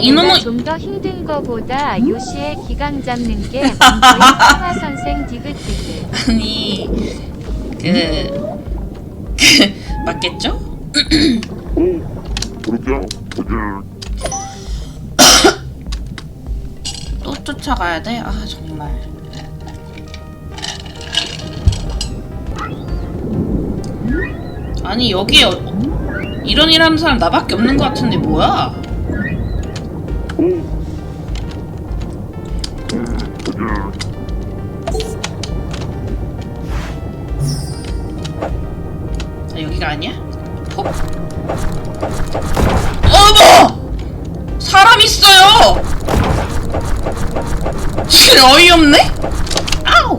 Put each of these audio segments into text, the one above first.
이놈의 좀더 힘든 거보다 요시의 기강 잡는 게 먼저인 상하 선생 디귿디귿. 아니 그... 그 맞겠죠? 오, 그렇게요? 어제 또 쫓아가야 돼? 아 정말 아니 여기 어, 이런 일 하는 사람 나밖에 없는 것 같은데 뭐야? 오, 아, 여기가 아니야? 톡? 어머! 사람 있어요! 진짜 어이없네? 아우!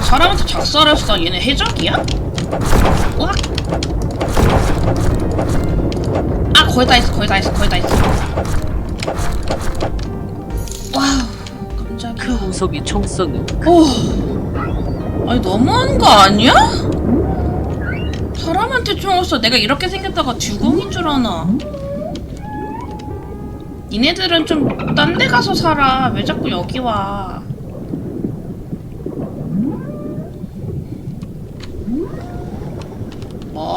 사람한테 작살했어. 얘네 해적이야? 와! 아, 거의 다 있어, 거의 다 있어, 거의 다 있어. 와우, 깜짝이야. 그 우석이 총 쏘는 오, 아니 너무한 거 아니야? 사람한테 총을 써. 내가 이렇게 생겼다가 듀공인 줄 아나. 니네들은 좀 딴 데 가서 살아. 왜 자꾸 여기 와?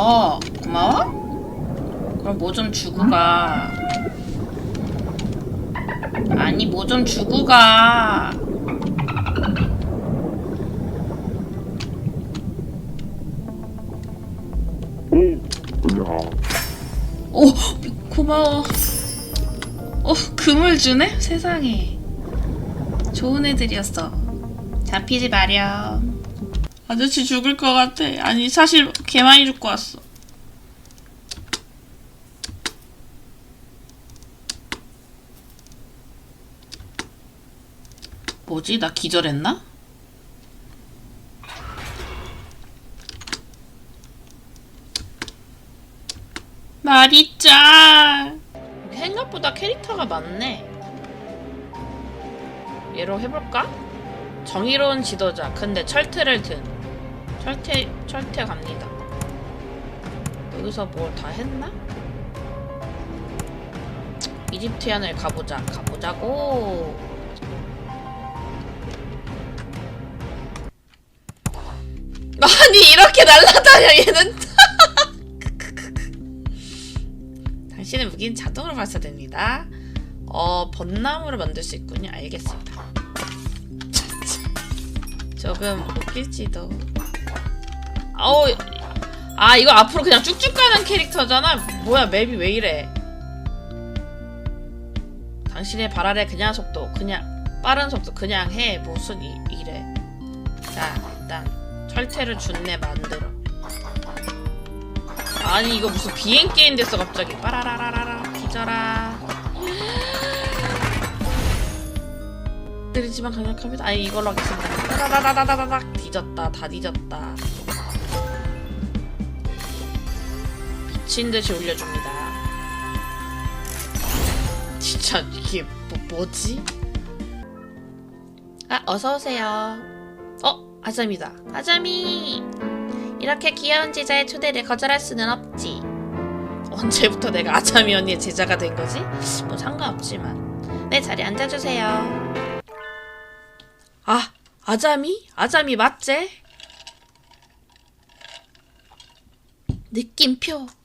뭐, 고마워? 그럼 뭐 좀 주고 가. 아니, 뭐 좀 주고 가. 오 고마워. 어 금을 주네? 세상에. 좋은 애들이었어. 잡히지 마렴. 아저씨 죽을 것 같아. 아니 사실 개 많이 죽고 왔어. 뭐지? 나 기절했나? 마리짱 생각보다 캐릭터가 많네 얘로 해볼까? 정의로운 지도자 근데 철퇴를 든 철퇴 철퇴 갑니다 여기서 뭘 다 했나? 이집트연을 가보자 가보자고 아니 이렇게 날라다녀 얘는 당신의 무기는 자동으로 발사됩니다. 어, 벚나무를 만들 수 있군요. 알겠습니다. 조금 웃길지도. 아우, 아, 이거 앞으로 그냥 쭉쭉 가는 캐릭터잖아. 뭐야, 맵이 왜 이래. 당신의 발 아래 그냥 속도, 그냥, 빠른 속도, 그냥 해. 무슨 이, 이래. 자, 일단, 철퇴를 준내 만들어. 아니 이거 무슨 비행 게임 됐어 갑자기 빠라라라라라 뒤져라 느리지만 강력합니다 아니 이걸로 하겠습니다 따라라라라라락 뒤졌다 다 뒤졌다 미친듯이 올려줍니다 진짜 이게 뭐, 뭐지? 아 어서오세요 어 아잠이다 아잠이 이렇게 귀여운 제자의 초대를 거절할 수는 없지. 언제부터 내가 아자미 언니의 제자가 된 거지? 뭐 상관없지만. 내 자리에 앉아주세요. 아, 아자미? 아자미 맞제? 느낌표.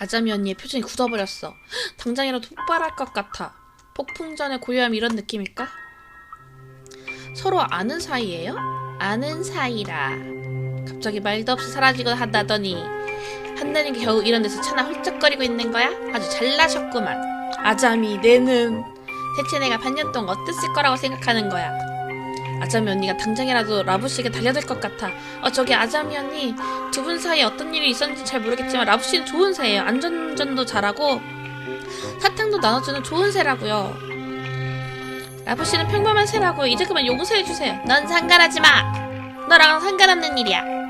아자미 언니의 표정이 굳어버렸어. 당장이라도 폭발할 것 같아. 폭풍 전에 고요함 이런 느낌일까? 서로 아는 사이예요? 아는 사이라. 갑자기 말도 없이 사라지곤 한다더니 한다는 게 겨우 이런 데서 차나 훌쩍거리고 있는 거야? 아주 잘나셨구만 아자미 내는 대체 내가 반년 동안 어땠을 거라고 생각하는 거야 아자미 언니가 당장이라도 라부씨에게 달려들 것 같아 어 저기 아자미 언니 두 분 사이에 어떤 일이 있었는지 잘 모르겠지만 라부씨는 좋은 새예요 안전전도 잘하고 사탕도 나눠주는 좋은 새라고요 라부씨는 평범한 새라고 이제 그만 용서해주세요 넌 상관하지 마 너랑 상관없는 일이야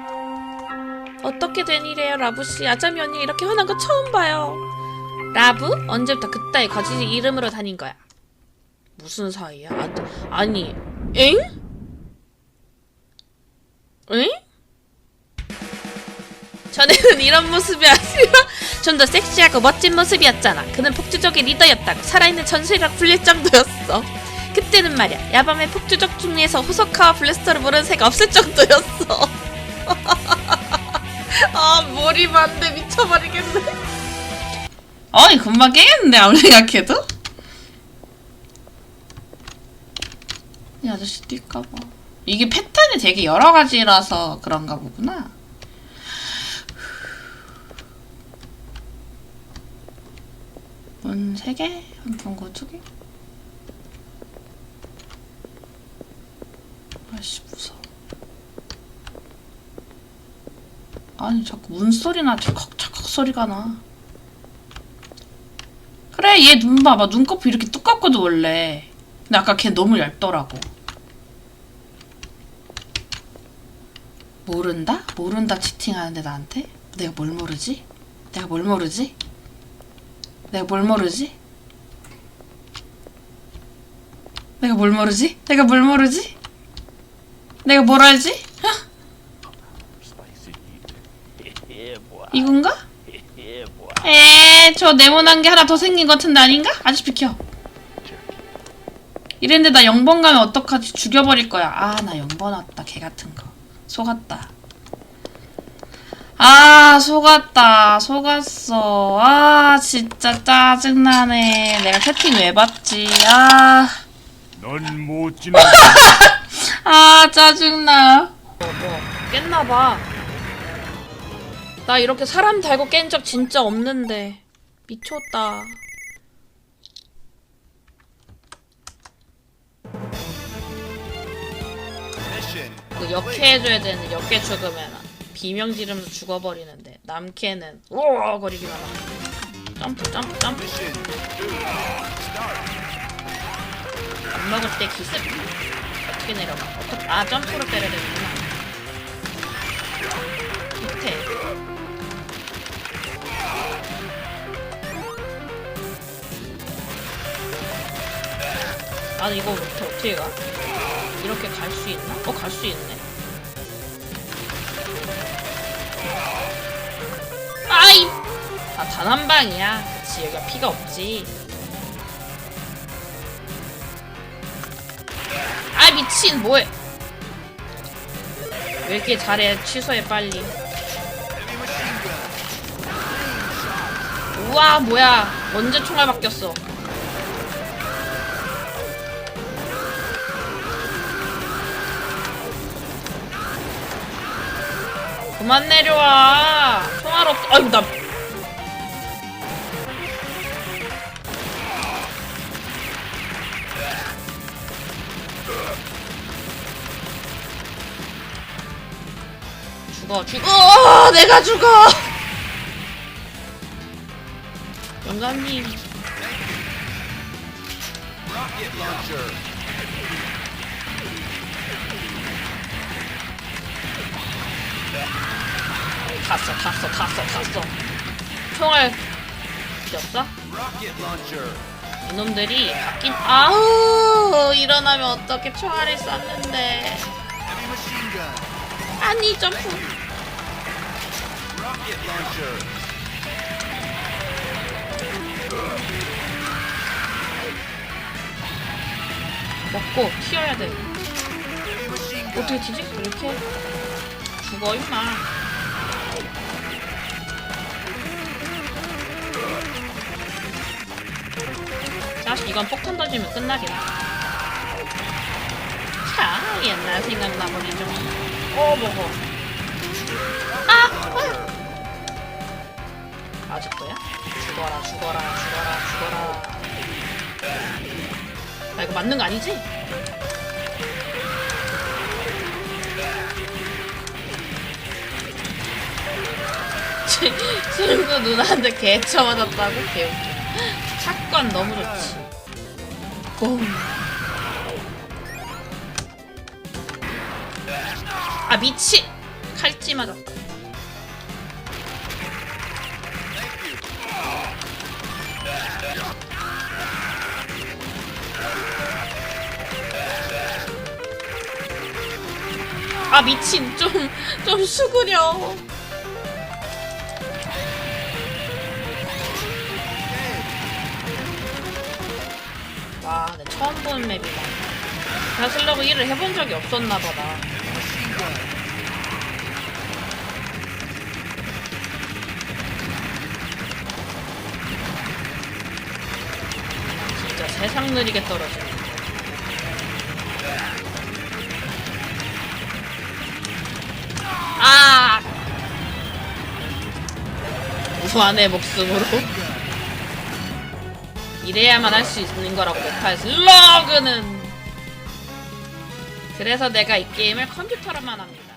어떻게 된 일이에요, 라부씨? 아자미 언니 이렇게 화난 거 처음 봐요. 라부? 언제부터 그따위 거짓 이름으로 다닌 거야? 무슨 사이야? 아, 아니, 엥? 엥? 전에는 이런 모습이 아니라 좀 더 섹시하고 멋진 모습이었잖아. 그는 폭주족의 리더였다고 살아있는 전설이라 불릴 정도였어. 그때는 말이야 야밤의 폭주족 중에서 호소카와 블래스터를 모르는 새가 없을 정도였어. 아 몰입 안돼 미쳐버리겠네. 아니 금방 깨겠는데 아무리 생각해도 이 아저씨 뛸까봐 이게 패턴이 되게 여러 가지라서 그런가 보구나. 문 3개? 한풍구 2개? 아씨 무서워. 아니 자꾸 문 소리나 찰컥찰컥 소리가 나. 그래 얘 눈 봐봐. 눈꺼풀 이렇게 두껍거든 원래. 근데 아까 걔 너무 얇더라고 모른다? 모른다 치팅하는데 나한테? 내가 뭘 모르지? 내가 뭘 모르지? 내가 뭘 모르지? 내가 뭘 모르지? 내가 뭘 모르지? 내가 뭘 알지? 어? 이건가? 에, 저 네모난 게 하나 더 생긴 것 같은데 아닌가? 아저씨 비켜. 이랬는데 나 0번 가면 어떡하지? 죽여버릴 거야. 아, 나 0번 왔다. 개 같은 거. 속았다. 아, 속았다. 속았어. 아, 진짜 짜증나네. 내가 채팅 왜 봤지? 아, 넌못 지나. 아, 짜증나. 뭐 깼나봐. 나 이렇게 사람 달고 깬 적 진짜 없는데 미쳤다. 그 역해 해줘야 되는 역해 죽으면 비명 지르면서 죽어버리는데 남캐는 우와 거리기만 하고. 점프 점프 점프. 안 먹을 때 기습. 어떻게 내려가? 어떻게 아 점프로 때려야 되는구나. 밑에. 나는 이거 어떻게 가? 이렇게 갈 수 있나? 어, 갈 수 있네. 아이! 아, 단 한 방이야. 그치, 여기가 피가 없지. 아, 미친, 뭐해. 왜 이렇게 잘해? 취소해, 빨리. 우와, 뭐야. 언제 총알 바뀌었어. 그만 내려와. 총알 없. 아이고 나. 죽어 죽어 내가 죽어 영감님 탔어 탔어 탔어 탔어. 총알 피었어? 이놈들이 바뀐 아우 일어나면 어떻게 총알을 쐈는데. 아니 점프. 먹고 튀어야 돼. 어떻게 튀지? 이렇게 죽어 임마 이건 폭탄 던지면 끝나긴 해. 자, 옛날 생각나버리죠. 어, 먹어. 아! 아! 아직도야? 죽어라, 죽어라, 죽어라, 죽어라. 아, 이거 맞는 거 아니지? 치- 친구 누나한테 개쳐 맞았다고? 개웃겨. 사건 너무 좋지. 뽕. 아 미치. 칼찌 맞았다. 아 미친 좀 좀 수그려. 처음 보는 맵이다. 쓰려고 일을 해본 적이 없었나 보다. 진짜 세상 느리게 떨어지네. 아! 무한의 목숨으로. 이래야만 할 수 있는 거라고 메탈 슬러그는. 그래서 내가 이 게임을 컴퓨터로만 합니다.